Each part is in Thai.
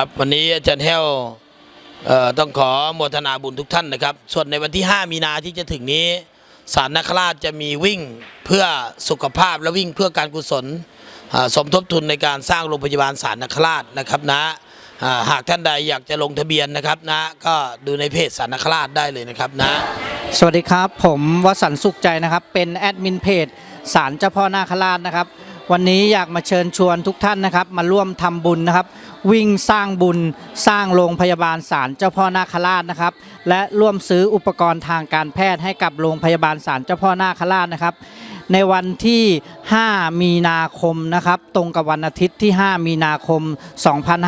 ครับวันนี้อาจารย์แห้วต้องขอโมทนาบุญทุกท่านนะครับ ส่วนในวันที่ 5 มีนาที่จะถึงนี้สารนักราชจะมีวิ่งเพื่อสุขภาพและวิ่งเพื่อการกุศลสมทบทุนในการสร้างโรงพยาบาลสารนักราชนะครับนะหากท่านใดอยากจะลงทะเบียนนะครับนะก็ดูในเพจสารนักราชได้เลยนะครับนะสวัสดีครับ ผมวสันต์สุขใจนะครับ เป็นแอดมินเพจสารเจ้าพ่อนาคราชนะครับ วันนี้อยากมาเชิญชวนทุกท่านนะครับ มาร่วมทำบุญนะครับ วิ่งสร้างบุญสร้างโรงพยาบาลสารเจ้าพ่อนาคราชนะครับ และร่วมซื้ออุปกรณ์ทางการแพทย์ให้กับโรงพยาบาลสารเจ้าพ่อนาคราชนะครับ ในวันที่ 5 มีนาคมนะครับ ตรงกับวันอาทิตย์ที่ 5 มีนาคม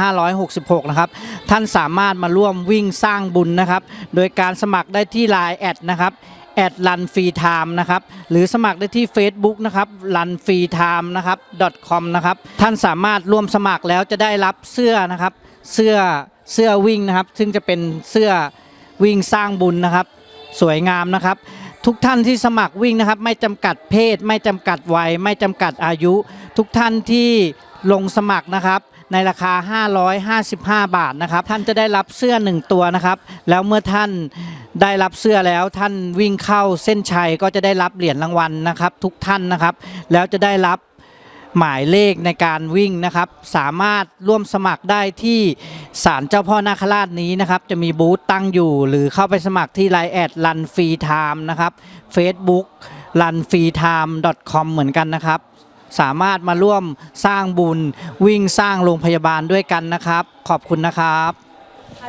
2566 นะครับ ท่านสามารถมาร่วมวิ่งสร้างบุญนะครับ โดยการสมัครได้ที่ Line แอดนะครับ แอดลันฟรีไทม์นะครับหรือสมัครได้ที่ Facebook นะครับลันฟรีไทม์นะครับ .com นะครับท่านสามารถร่วมสมัครแล้วจะได้รับเสื้อนะครับเสื้อเสื้อวิ่งนะครับ ซึ่งจะเป็นเสื้อวิ่งสร้างบุญนะครับ สวยงามนะครับ ทุกท่านที่สมัครวิ่งนะครับ ไม่จำกัดเพศ ไม่จำกัดวัย ไม่จำกัดอายุ ทุกท่านที่ลงสมัครนะครับในราคา 555 บาทนะครับ ท่านจะได้รับเสื้อ 1 ตัวนะครับ แล้วเมื่อท่าน ได้รับเสื้อแล้วท่านวิ่งเข้าเส้นชัยก็จะได้รับเหรียญรางวัลนะครับ ทุกท่านนะครับ แล้วจะได้รับหมายเลขในการวิ่งนะครับ สามารถร่วมสมัครได้ที่ศาลเจ้าพ่อนาคราชนี้นะครับ จะมีบูธตั้งอยู่ หรือเข้าไปสมัครที่ไลน์แอดลันฟรีไทม์นะครับ Facebook runfreetime.com เหมือนกันนะครับ สามารถมาร่วมสร้างบุญวิ่งสร้างโรงพยาบาลด้วยกันนะครับ ขอบคุณนะครับ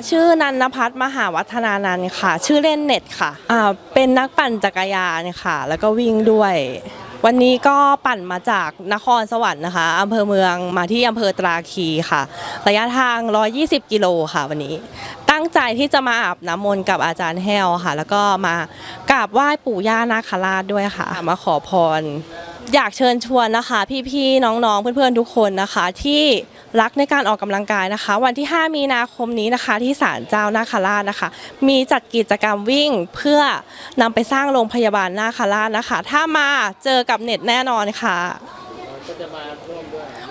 ชื่อนันนพัฒน์มหาวัฒนานันค่ะ ชื่อเล่นเน็ตค่ะอ่าเป็นนักปั่นจักรยานค่ะ แล้วก็วิ่งด้วย วันนี้ก็ปั่นมาจากนครสวรรค์นะคะอำเภอเมืองมาที่อำเภอตราคีค่ะ ระยะทาง 120 กิโลค่ะวันนี้ ตั้งใจที่จะมาอาบน้ำมนต์กับอาจารย์แห้วค่ะ แล้วก็มากราบไหว้ปู่ย่านาคราชด้วยค่ะ มาขอพร อยากเชิญชวนนะคะ พี่ๆน้องๆ เพื่อนๆทุกคนนะคะ ที่รักในการออกกำลังกายนะคะ วันที่ 5 มีนาคมนี้นะคะ ที่ศาลเจ้านาคาราชนะคะ มีจัดกิจกรรมวิ่งเพื่อนำไปสร้างโรงพยาบาลนาคาราชนะคะ ถ้ามาเจอกับเน็ตแน่นอนค่ะ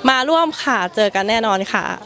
มาร่วมค่ะเจอกันแน่นอนค่ะ